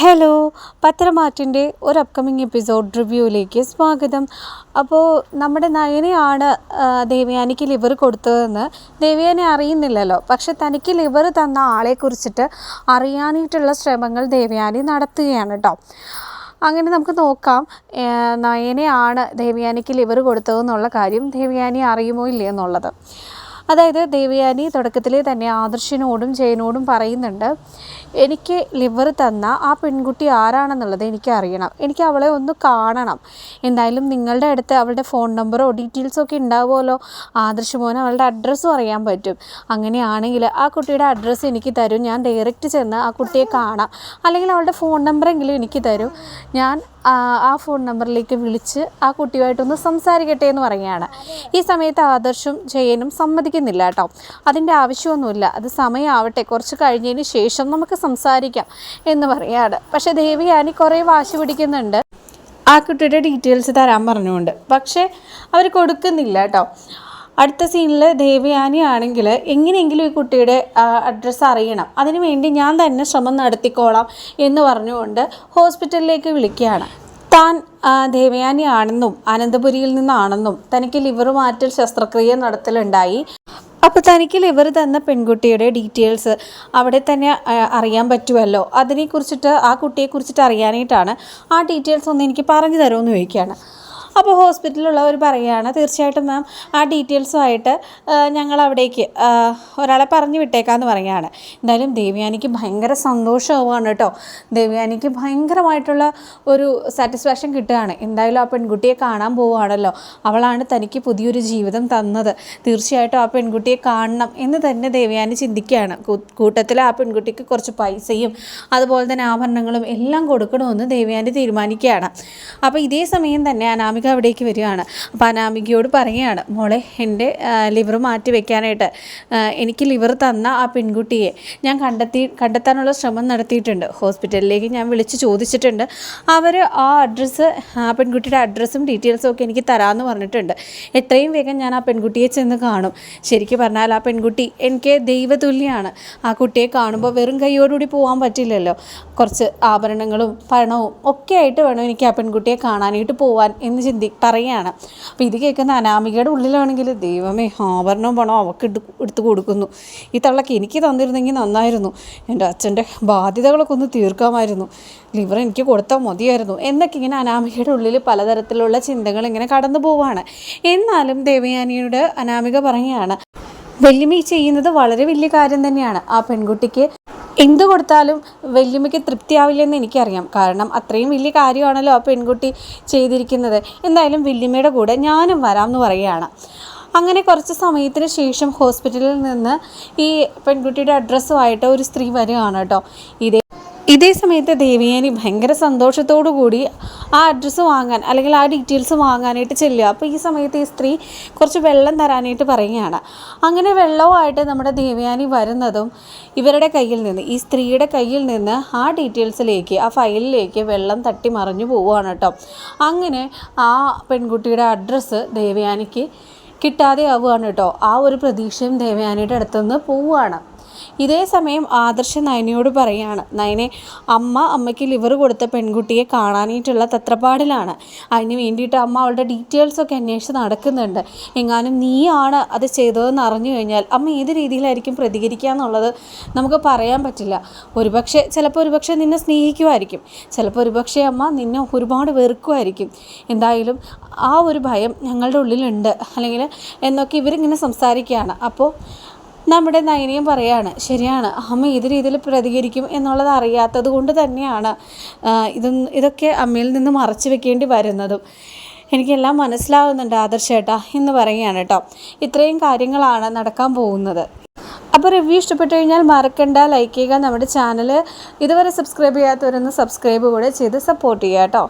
Hello പത്രമാറ്റിന്റെ ഒരു upcoming episode റിവ്യൂയിലേക്ക് സ്വാഗതം. അപ്പോൾ നമ്മുടെ നയനയാണ് ദേവയാനിക്ക് ലിവർ കൊടുത്തതെന്ന്. ദേവയാനി അറിയുന്നില്ലല്ലോ. പക്ഷെ തനിക്ക് ലിവർ തന്ന ആളെക്കുറിച്ചിട്ട് അറിയാനായിട്ടുള്ള ശ്രമങ്ങൾ ദേവയാനി നടത്തുകയാണ് കേട്ടോ അങ്ങനെ നമുക്ക് നോക്കാം നയനയാണ് ദേവയാനിക്ക് ലിവർ കൊടുത്തതെന്നുള്ള കാര്യം ദേവയാനി അറിയുമോ ഇല്ലേ എന്നുള്ളത്. അതായത് ദേവയാനി തുടക്കത്തിൽ തന്നെ ആദർശിനോടും ജയനോടും പറയുന്നുണ്ട് എനിക്ക് ലിവർ തന്ന ആ പെൺകുട്ടി ആരാണെന്നുള്ളത് എനിക്ക് അറിയണം. എനിക്ക് അവളെ ഒന്ന് കാണണം. എന്തായാലും നിങ്ങളുടെ അടുത്ത് അവളുടെ ഫോൺ നമ്പറോ ഡീറ്റെയിൽസോ ഒക്കെ ഉണ്ടാവുമല്ലോ. ആദർശ് മോൻ അവളുടെ അഡ്രസ്സും അറിയാൻ പറ്റും. അങ്ങനെയാണെങ്കിൽ ആ കുട്ടിയുടെ അഡ്രസ്സ് എനിക്ക് തരും. ഞാൻ ഡയറക്റ്റ് ചെന്ന് ആ കുട്ടിയെ കാണാം. അല്ലെങ്കിൽ അവളുടെ ഫോൺ നമ്പറെങ്കിലും എനിക്ക് തരും. ഞാൻ ആ ഫോൺ നമ്പറിലേക്ക് വിളിച്ച് ആ കുട്ടിയുമായിട്ടൊന്ന് സംസാരിക്കട്ടെ എന്ന് പറയുകയാണ്. ഈ സമയത്ത് ആദർശും ജയനും സമ്മതിക്കുന്നില്ല കേട്ടോ. അതിന്റെ ആവശ്യമൊന്നുമില്ല. അത് സമയമാവട്ടെ. കുറച്ച് കഴിഞ്ഞതിന് ശേഷം നമുക്ക് സംസാരിക്കാം എന്ന് പറയുകയാണ്. പക്ഷേ ദേവിയാനി കുറേ വാശി പിടിക്കുന്നുണ്ട്. ആ കുട്ടിയുടെ ഡീറ്റെയിൽസ് തരാൻ പറഞ്ഞുകൊണ്ട്. പക്ഷേ അവർ കൊടുക്കുന്നില്ല കേട്ടോ. അടുത്ത സീനിൽ ദേവയാനി ആണെങ്കിൽ എങ്ങനെയെങ്കിലും ഈ കുട്ടിയുടെ അഡ്രസ്സ് അറിയണം. അതിനുവേണ്ടി ഞാൻ തന്നെ ശ്രമം നടത്തിക്കോളാം എന്ന് പറഞ്ഞുകൊണ്ട് ഹോസ്പിറ്റലിലേക്ക് വിളിക്കുകയാണ്. താൻ ദേവയാനിയാണെന്നും അനന്തപുരിയിൽ നിന്നാണെന്നും തനിക്ക് ലിവർ മാറ്റൽ ശസ്ത്രക്രിയ നടത്തലുണ്ടായി. അപ്പോൾ തനിക്ക് ലിവർ തന്ന പെൺകുട്ടിയുടെ ഡീറ്റെയിൽസ് അവിടെ തന്നെ അറിയാൻ പറ്റുമല്ലോ. അതിനെക്കുറിച്ചിട്ട് ആ കുട്ടിയെക്കുറിച്ചിട്ട് അറിയാനായിട്ടാണ് ആ ഡീറ്റെയിൽസ് ഒന്ന് എനിക്ക് പറഞ്ഞു തരുമെന്ന് ചോദിക്കുകയാണ്. അപ്പോൾ ഹോസ്പിറ്റലിലുള്ളവർ പറയുകയാണ് തീർച്ചയായിട്ടും മാം ആ ഡീറ്റെയിൽസുമായിട്ട് ഞങ്ങൾ അവിടേക്ക് ഒരാളെ പറഞ്ഞു വിട്ടേക്കാന്ന് പറയുകയാണ്. എന്തായാലും ദേവ്യാനിക്ക് ഭയങ്കര സന്തോഷമാവുകയാണ് കേട്ടോ. ദേവ്യാനിക്ക് ഭയങ്കരമായിട്ടുള്ള ഒരു സാറ്റിസ്ഫാക്ഷൻ കിട്ടുകയാണ്. എന്തായാലും ആ പെൺകുട്ടിയെ കാണാൻ പോവുകയാണല്ലോ. അവളാണ് തനിക്ക് പുതിയൊരു ജീവിതം തന്നത്. തീർച്ചയായിട്ടും ആ പെൺകുട്ടിയെ കാണണം എന്ന് തന്നെ ദേവയാനി ചിന്തിക്കുകയാണ്. കൂട്ടത്തിൽ ആ പെൺകുട്ടിക്ക് കുറച്ച് പൈസയും അതുപോലെ തന്നെ ആഭരണങ്ങളും എല്ലാം കൊടുക്കണമെന്ന് ദേവയാനി തീരുമാനിക്കുകയാണ്. അപ്പോൾ ഇതേ സമയം തന്നെ അനാമിക അവിടേക്ക് വരികയാണ്. അപ്പോൾ അനാമികയോട് പറയുകയാണ് മോളെ എന്റെ ലിവർ മാറ്റി വെക്കാനായിട്ട് എനിക്ക് ലിവർ തന്ന ആ പെൺകുട്ടിയെ ഞാൻ കണ്ടെത്തി കണ്ടെത്താനുള്ള ശ്രമം നടത്തിയിട്ടുണ്ട്. ഹോസ്പിറ്റലിലേക്ക് ഞാൻ വിളിച്ച് ചോദിച്ചിട്ടുണ്ട്. അവർ ആ അഡ്രസ്സ് ആ പെൺകുട്ടിയുടെ അഡ്രസ്സും ഡീറ്റെയിൽസും ഒക്കെ എനിക്ക് തരാമെന്ന് പറഞ്ഞിട്ടുണ്ട്. എത്രയും വേഗം ഞാൻ ആ പെൺകുട്ടിയെ ചെന്ന് കാണും. ശരിക്കും പറഞ്ഞാൽ ആ പെൺകുട്ടി എനിക്ക് ദൈവതുല്യാണ്. ആ കുട്ടിയെ കാണുമ്പോൾ വെറും കൈയോടുകൂടി പോകാൻ പറ്റില്ലല്ലോ. കുറച്ച് ആഭരണങ്ങളും പണവും ഒക്കെ ആയിട്ട് വേണം എനിക്ക് ആ പെൺകുട്ടിയെ കാണാനായിട്ട് പോകാൻ എന്ന് ചിന്തി പറയുകയാണ് അപ്പോൾ ഇത് കേൾക്കുന്ന അനാമികയുടെ ഉള്ളിലാണെങ്കിൽ ദൈവമേ ആഭരണവും പണവും അവൾക്ക് എടുത്ത് കൊടുക്കുന്നു. ഈ തള്ളക്ക് എനിക്ക് തന്നിരുന്നെങ്കിൽ നന്നായിരുന്നു. എന്റെ അച്ഛന്റെ ബാധ്യതകളൊക്കെ ഒന്ന് തീർക്കാമായിരുന്നു. ലിവർ എനിക്ക് കൊടുത്താൽ മതിയായിരുന്നു. എന്നൊക്കെ ഇങ്ങനെ അനാമികയുടെ ഉള്ളിൽ പലതരത്തിലുള്ള ചിന്തകൾ ഇങ്ങനെ കടന്നു പോവുകയാണ് എന്നാലും ദേവയാനിയുടെ അനാമിക പറയുകയാണ് വെല്ലുമി ചെയ്യുന്നത് വളരെ വലിയ കാര്യം തന്നെയാണ്. ആ പെൺകുട്ടിക്ക് എന്ത് കൊടുത്താലും വല്യമ്മയ്ക്ക് തൃപ്തിയാവില്ലെന്ന് എനിക്കറിയാം. കാരണം അത്രയും വലിയ കാര്യമാണല്ലോ ആ പെൺകുട്ടി ചെയ്തിരിക്കുന്നത്. എന്തായാലും വല്യമ്മയുടെ കൂടെ ഞാനും വരാം എന്ന് പറയുകയാണ്. അങ്ങനെ കുറച്ച് സമയത്തിന് ശേഷം ഹോസ്പിറ്റലിൽ നിന്ന് ഈ പെൺകുട്ടിയുടെ അഡ്രസ്സുമായിട്ട് ഒരു സ്ത്രീ വരികയാണ് കേട്ടോ. ഇതേ ഇതേ സമയത്ത് ദേവിയാനി ഭയങ്കര സന്തോഷത്തോടു കൂടി ആ അഡ്രസ്സ് വാങ്ങാൻ അല്ലെങ്കിൽ ആ ഡീറ്റെയിൽസ് വാങ്ങാനായിട്ട് ചെല്ലുക. അപ്പോൾ ഈ സമയത്ത് ഈ സ്ത്രീ കുറച്ച് വെള്ളം തരാനായിട്ട് പറയുകയാണ്. അങ്ങനെ വെള്ളവുമായിട്ട് നമ്മുടെ ദേവയാനി വരുന്നതും ഇവരുടെ കയ്യിൽ നിന്ന് ഈ സ്ത്രീയുടെ കയ്യിൽ നിന്ന് ആ ഡീറ്റെയിൽസിലേക്ക് ആ ഫയലിലേക്ക് വെള്ളം തട്ടി മറിഞ്ഞു പോവുകയാണ് കേട്ടോ. അങ്ങനെ ആ പെൺകുട്ടിയുടെ അഡ്രസ്സ് ദേവയാനിക്ക് കിട്ടാതെ ആവുകയാണ് കേട്ടോ. ആ ഒരു പ്രതീക്ഷയും ദേവയാനിയുടെ അടുത്തുനിന്ന് പോവുകയാണ്. ഇതേ സമയം ആദർശ നയനയോട് പറയാണ് നയനെ അമ്മ അമ്മയ്ക്ക് ലിവർ കൊടുത്ത പെൺകുട്ടിയെ കാണാനായിട്ടുള്ള തത്രപ്പാടിലാണ്. അതിന് വേണ്ടിയിട്ട് അമ്മ അവളുടെ ഡീറ്റെയിൽസൊക്കെ അന്വേഷിച്ച് നടക്കുന്നുണ്ട്. എങ്ങാനും നീയാണ് അത് ചെയ്തതെന്ന് അറിഞ്ഞു കഴിഞ്ഞാൽ അമ്മ ഏത് രീതിയിലായിരിക്കും പ്രതികരിക്കുക എന്നുള്ളത് നമുക്ക് പറയാൻ പറ്റില്ല. ഒരുപക്ഷെ ചിലപ്പോൾ ഒരുപക്ഷെ നിന്നെ സ്നേഹിക്കുമായിരിക്കും. ചിലപ്പോൾ ഒരുപക്ഷെ അമ്മ നിന്നെ ഒരുപാട് വെറുക്കുമായിരിക്കും. എന്തായാലും ആ ഒരു ഭയം ഞങ്ങളുടെ ഉള്ളിലുണ്ട്. അല്ലെങ്കിൽ എന്നൊക്കെ ഇവരിങ്ങനെ സംസാരിക്കുകയാണ്. അപ്പോൾ നമ്മുടെ നയനയും പറയാണ് ശരിയാണ് അമ്മ ഏത് രീതിയിൽ പ്രതികരിക്കും എന്നുള്ളത് അറിയാത്തത് കൊണ്ട് തന്നെയാണ് ഇതൊന്നും ഇതൊക്കെ അമ്മയിൽ നിന്ന് മറച്ചു വെക്കേണ്ടി വരുന്നതും. എനിക്കെല്ലാം മനസ്സിലാവുന്നുണ്ട് ആദർശേട്ടാ എന്ന് പറയുകയാണ് കേട്ടോ. ഇത്രയും കാര്യങ്ങളാണ് നടക്കാൻ പോകുന്നത്. അപ്പോൾ റിവ്യൂ ഇഷ്ടപ്പെട്ടു കഴിഞ്ഞാൽ മറക്കണ്ട. ലൈക്ക് ചെയ്യുക. നമ്മുടെ ചാനൽ ഇതുവരെ സബ്സ്ക്രൈബ് ചെയ്യാത്തവരൊന്ന് സബ്സ്ക്രൈബ് കൂടെ ചെയ്ത് സപ്പോർട്ട് ചെയ്യുക കേട്ടോ.